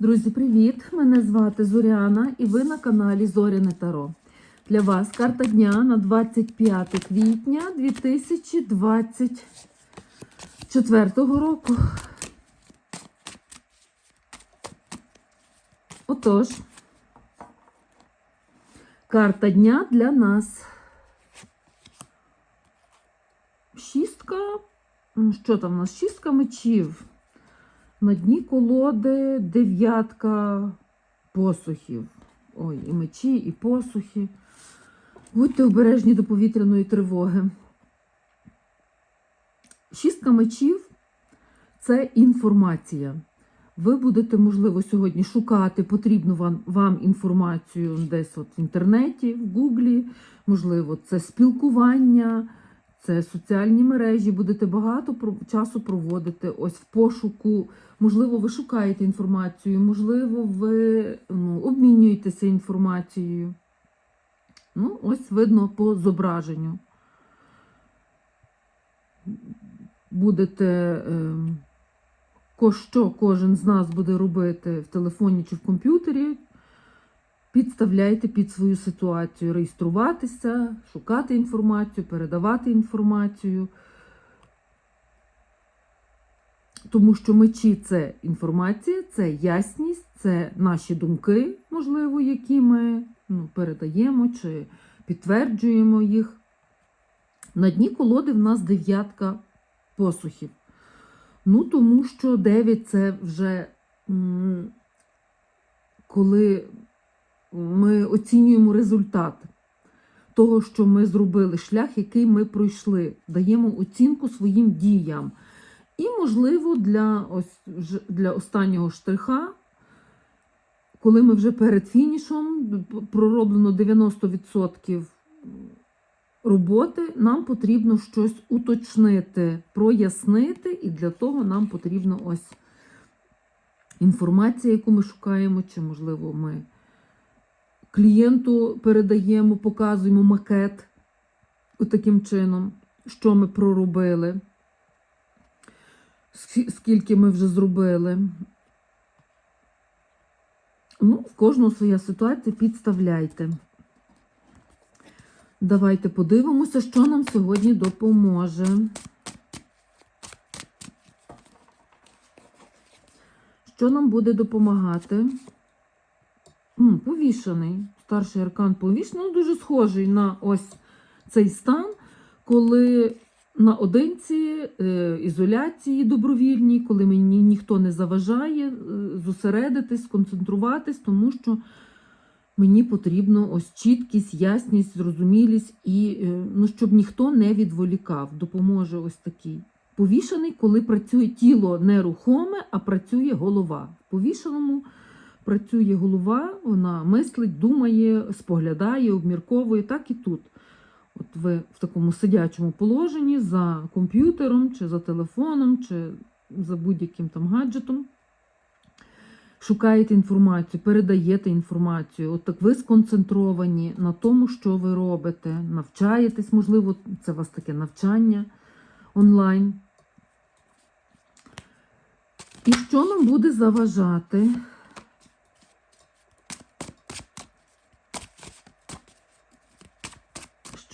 Друзі, привіт! Мене звати Зоряна і ви на каналі Зоряне Таро. Для вас карта дня на 25 квітня 2024 року. Отож, карта дня для нас. Шістка. Що там у нас? Шістка мечів. На дні колоди дев'ятка посухів. Ой, і мечі, і посухи. Будьте обережні до повітряної тривоги. Шістка мечів це інформація. Ви будете, можливо, сьогодні шукати потрібну вам, вам інформацію десь от в інтернеті, в Гуглі, можливо, це спілкування. Це соціальні мережі, будете багато часу проводити ось в пошуку. Можливо, ви шукаєте інформацію, можливо, ви ну, обмінюєтеся інформацією. Ну, ось видно по зображенню. Будете, ко- що кожен з нас буде робити в телефоні чи в комп'ютері, підставляйте під свою ситуацію, реєструватися, шукати інформацію, передавати інформацію. Тому що мечі це інформація, це ясність, це наші думки, можливо, які ми ну, передаємо чи підтверджуємо їх. На дні колоди в нас дев'ятка посухів. Ну, тому що 9 це вже коли ми оцінюємо результат того, що ми зробили, шлях, який ми пройшли, даємо оцінку своїм діям. І, можливо, для, ось, для останнього штриха, коли ми вже перед фінішом пророблено 90% роботи, нам потрібно щось уточнити, прояснити, і для того нам потрібно ось інформація, яку ми шукаємо, чи, можливо, ми клієнту передаємо, показуємо макет таким чином, що ми проробили, скільки ми вже зробили. Ну, в кожного своя ситуація підставляйте. Давайте подивимося, що нам сьогодні допоможе. Що нам буде допомагати? Повішений. Старший аркан повішений. Ну, дуже схожий на ось цей стан, коли наодинці, е, ізоляції добровільній, коли мені ніхто не заважає е, зосередитись, сконцентруватись, тому що мені потрібно ось чіткість, ясність, зрозумілість і е, ну, щоб ніхто не відволікав. Допоможе ось такий. Повішений, коли працює тіло нерухоме, а працює голова. В повішеному працює голова, вона мислить, думає, споглядає, обмірковує, так і тут. От ви в такому сидячому положенні за комп'ютером, чи за телефоном, чи за будь-яким там гаджетом. Шукаєте інформацію, передаєте інформацію. От так ви сконцентровані на тому, що ви робите, навчаєтесь, можливо, це у вас таке навчання онлайн. І що нам буде заважати?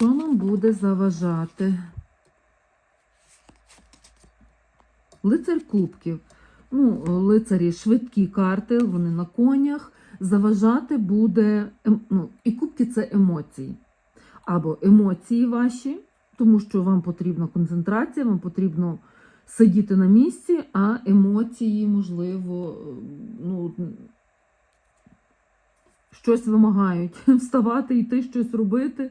Що нам буде заважати? Лицар кубків. Ну, лицарі швидкі карти, вони на конях. Заважати буде ем, ну, і кубки це емоції. Або емоції ваші, тому що вам потрібна концентрація, вам потрібно сидіти на місці, а емоції, можливо, ну, щось вимагають вставати, йти щось робити.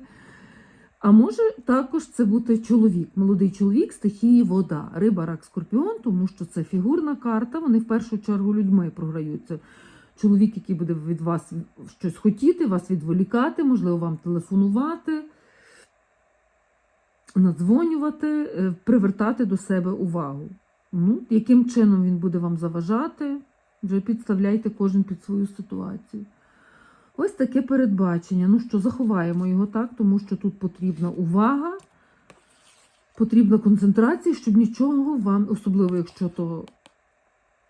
А може також це бути чоловік, молодий чоловік стихії вода, риба, рак, скорпіон, тому що це фігурна карта. Вони в першу чергу людьми програються. Чоловік, який буде від вас щось хотіти, вас відволікати, можливо, вам телефонувати, надзвонювати, е, привертати до себе увагу. Ну, яким чином він буде вам заважати, вже підставляйте кожен під свою ситуацію. Ось таке передбачення. Ну що, заховаємо його так, тому що тут потрібна увага, потрібна концентрація, щоб нічого вам, особливо якщо то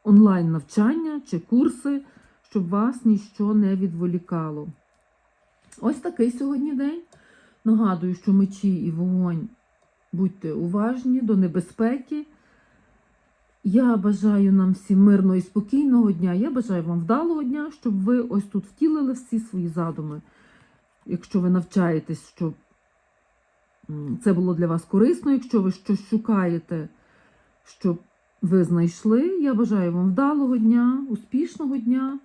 онлайн навчання чи курси, щоб вас ніщо не відволікало. Ось такий сьогодні день. Нагадую, що мечі і вогонь будьте уважні до небезпеки. Я бажаю нам всім мирного і спокійного дня. Я бажаю вам вдалого дня, щоб ви ось тут втілили всі свої задуми. Якщо ви навчаєтесь, щоб це було для вас корисно, якщо ви щось шукаєте, щоб ви знайшли. Я бажаю вам вдалого дня, успішного дня.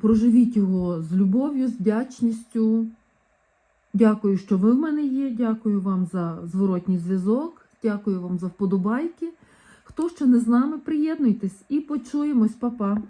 Проживіть його з любов'ю, з вдячністю. Дякую, що ви в мене є. Дякую вам за зворотній зв'язок. Дякую вам за вподобайки. Хто ще не з нами, приєднуйтесь і почуємось, Па-па.